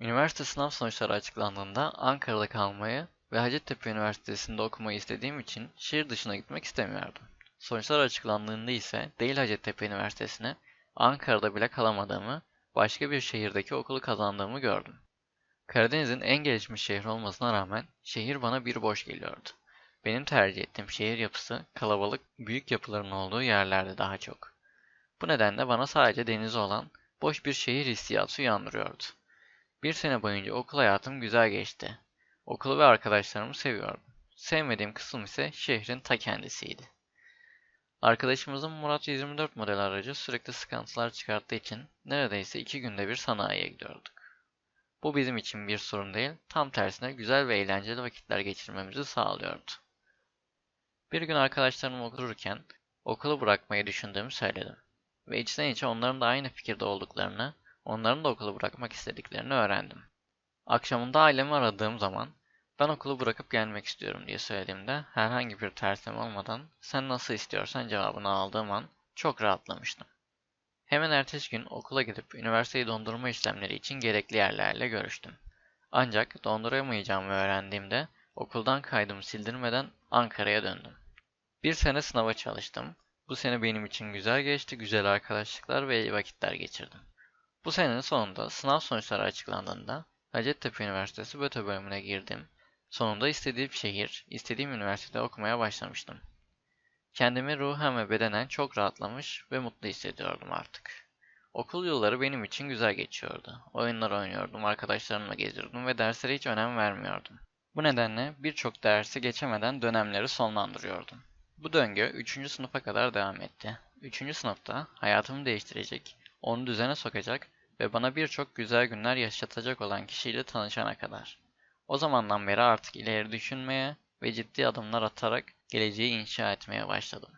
Üniversite sınav sonuçları açıklandığında Ankara'da kalmayı ve Hacettepe Üniversitesi'nde okumayı istediğim için şehir dışına gitmek istemiyordum. Sonuçlar açıklandığında ise değil Hacettepe Üniversitesi'ne, Ankara'da bile kalamadığımı, başka bir şehirdeki okulu kazandığımı gördüm. Karadeniz'in en gelişmiş şehri olmasına rağmen şehir bana bir boş geliyordu. Benim tercih ettiğim şehir yapısı kalabalık, büyük yapıların olduğu yerlerde daha çok. Bu nedenle bana sadece denizi olan boş bir şehir hissiyatı uyandırıyordu. Bir sene boyunca okul hayatım güzel geçti. Okulu ve arkadaşlarımı seviyordum. Sevmediğim kısım ise şehrin ta kendisiydi. Arkadaşımızın Murat 124 model aracı sürekli sıkıntılar çıkarttığı için neredeyse iki günde bir sanayiye gidiyorduk. Bu bizim için bir sorun değil, tam tersine güzel ve eğlenceli vakitler geçirmemizi sağlıyordu. Bir gün arkadaşlarımla otururken okulu bırakmayı düşündüğümü söyledim. Ve içten içe onların da aynı fikirde olduklarını, onların da okulu bırakmak istediklerini öğrendim. Akşamında ailemi aradığım zaman ben okulu bırakıp gelmek istiyorum diye söylediğimde herhangi bir tersleme olmadan sen nasıl istiyorsan cevabını aldığım an çok rahatlamıştım. Hemen ertesi gün okula gidip üniversiteyi dondurma işlemleri için gerekli yerlerle görüştüm. Ancak donduramayacağımı öğrendiğimde okuldan kaydımı sildirmeden Ankara'ya döndüm. Bir sene sınava çalıştım. Bu sene benim için güzel geçti, güzel arkadaşlıklar ve iyi vakitler geçirdim. Bu senenin sonunda sınav sonuçları açıklandığında Hacettepe Üniversitesi BÖTE bölümüne girdim. Sonunda istediğim şehir, istediğim üniversitede okumaya başlamıştım. Kendimi ruhen ve bedenen çok rahatlamış ve mutlu hissediyordum artık. Okul yılları benim için güzel geçiyordu. Oyunlar oynuyordum, arkadaşlarımla geziyordum ve derslere hiç önem vermiyordum. Bu nedenle birçok dersi geçemeden dönemleri sonlandırıyordum. Bu döngü 3. sınıfa kadar devam etti. 3. sınıfta hayatımı değiştirecek, onu düzene sokacak ve bana birçok güzel günler yaşatacak olan kişiyle tanışana kadar. O zamandan beri artık ileri düşünmeye ve ciddi adımlar atarak geleceği inşa etmeye başladım.